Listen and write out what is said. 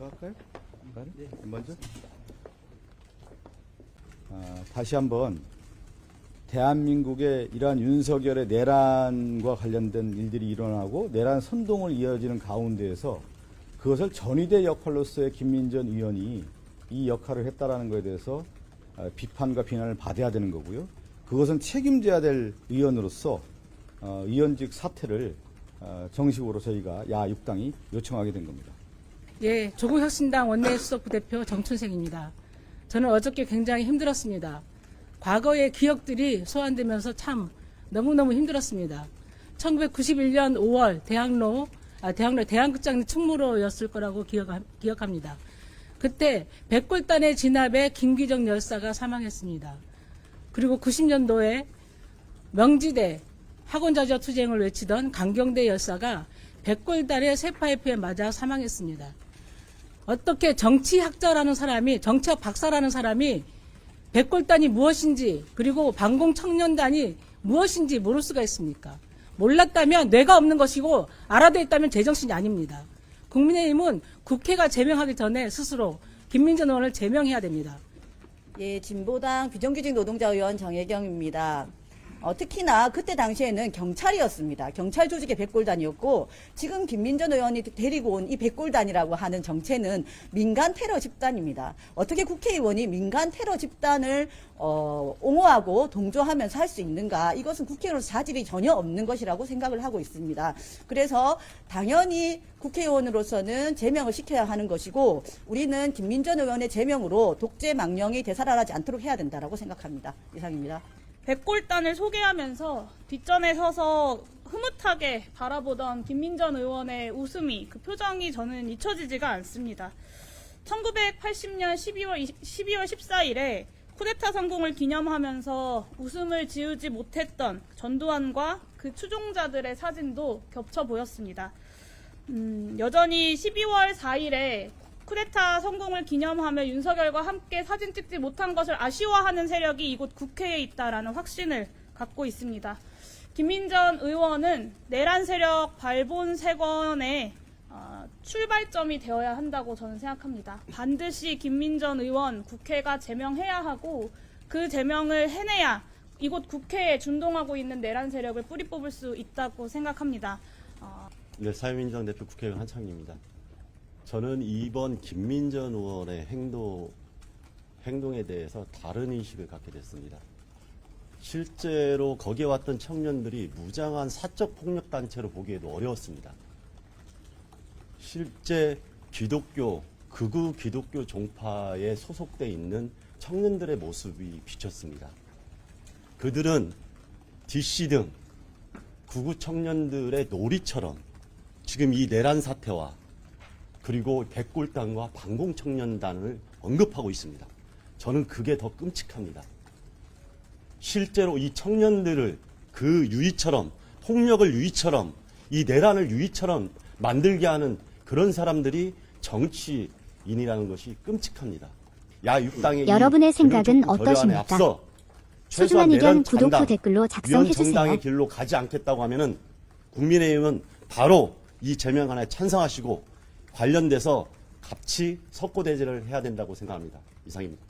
제가 할까요? 네. 먼저. 아, 다시 한번 대한민국의 이러한 윤석열의 내란과 관련된 일들이 일어나고 내란 선동을 이어지는 가운데에서 그것을 전위대 역할로서의 김민전 의원이 이 역할을 했다라는 것에 대해서 아, 비판과 비난을 받아야 되는 거고요. 그것은 책임져야 될 의원으로서 어, 의원직 사퇴를 어, 정식으로 저희가 야 6당이 요청하게 된 겁니다. 예, 조국혁신당 원내수석 부대표 정춘생입니다. 저는 어저께 굉장히 힘들었습니다. 과거의 기억들이 소환되면서 참 너무너무 힘들었습니다. 1991년 5월 대학로, 아, 대학로 대한극장 충무로였을 거라고 기억, 기억합니다. 그때 백골단의 진압에 김기정 열사가 사망했습니다. 그리고 90년도에 명지대 학원자저 투쟁을 외치던 강경대 열사가 백골단의 쇠파이프에 맞아 사망했습니다. 어떻게 정치학자라는 사람이 정치학 박사라는 사람이 백골단이 무엇인지 그리고 반공 청년단이 무엇인지 모를 수가 있습니까? 몰랐다면 뇌가 없는 것이고 알아도 있다면 제정신이 아닙니다. 국민의힘은 국회가 제명하기 전에 스스로 김민전 의원을 제명해야 됩니다. 예, 진보당 비정규직 노동자 의원 정혜경입니다. 어, 특히나 그때 당시에는 경찰이었습니다. 경찰 조직의 백골단이었고 지금 김민전 의원이 데리고 온 이 백골단이라고 하는 정체는 민간 테러 집단입니다. 어떻게 국회의원이 민간 테러 집단을 어, 옹호하고 동조하면서 할 수 있는가? 이것은 국회의원으로서 자질이 전혀 없는 것이라고 생각을 하고 있습니다. 그래서 당연히 국회의원으로서는 제명을 시켜야 하는 것이고 우리는 김민전 의원의 제명으로 독재 망령이 되살아나지 않도록 해야 된다라고 생각합니다. 이상입니다. 백골단을 소개하면서 뒷전에 서서 흐뭇하게 바라보던 김민전 의원의 웃음이 그 표정이 저는 잊혀지지가 않습니다. 1980년 12월 12월 14일에 쿠데타 성공을 기념하면서 웃음을 지우지 못했던 전두환과 그 추종자들의 사진도 겹쳐 보였습니다. 음, 여전히 12월 4일에 쿠데타 성공을 기념하며 윤석열과 함께 사진 찍지 못한 것을 아쉬워하는 세력이 이곳 국회에 있다라는 확신을 갖고 있습니다. 김민전 의원은 내란 세력 발본 세건의 어, 출발점이 되어야 한다고 저는 생각합니다. 반드시 김민전 의원 국회가 제명해야 하고 그 제명을 해내야 이곳 국회에 준동하고 있는 내란 세력을 뿌리 뽑을 수 있다고 생각합니다. 어, 네, 사회민주당 대표 국회의원 한창입니다. 저는 이번 김민전 의원의 행동, 행동에 대해서 다른 인식을 갖게 됐습니다. 실제로 거기에 왔던 청년들이 무장한 사적 폭력 단체로 보기에도 어려웠습니다. 실제 기독교, 극우 기독교 종파에 소속돼 있는 청년들의 모습이 비쳤습니다. 그들은 DC 등 구구 청년들의 놀이처럼 지금 이 내란 사태와 그리고 백골단과 반공청년단을 언급하고 있습니다. 저는 그게 더 끔찍합니다. 실제로 이 청년들을 그 유의처럼 폭력을 유의처럼 이 내란을 유의처럼 만들게 하는 그런 사람들이 정치인이라는 것이 끔찍합니다. 야 육당의 여러분의 생각은 어떠십니까? 앞서 소중한 의견 구독 후 댓글로 위원 작성해 주세요. 정당의 길로 가지 않겠다고 하면은 국민의힘은 바로 이 제명안에 찬성하시고 관련돼서 같이 석고대제를 해야 된다고 생각합니다. 이상입니다.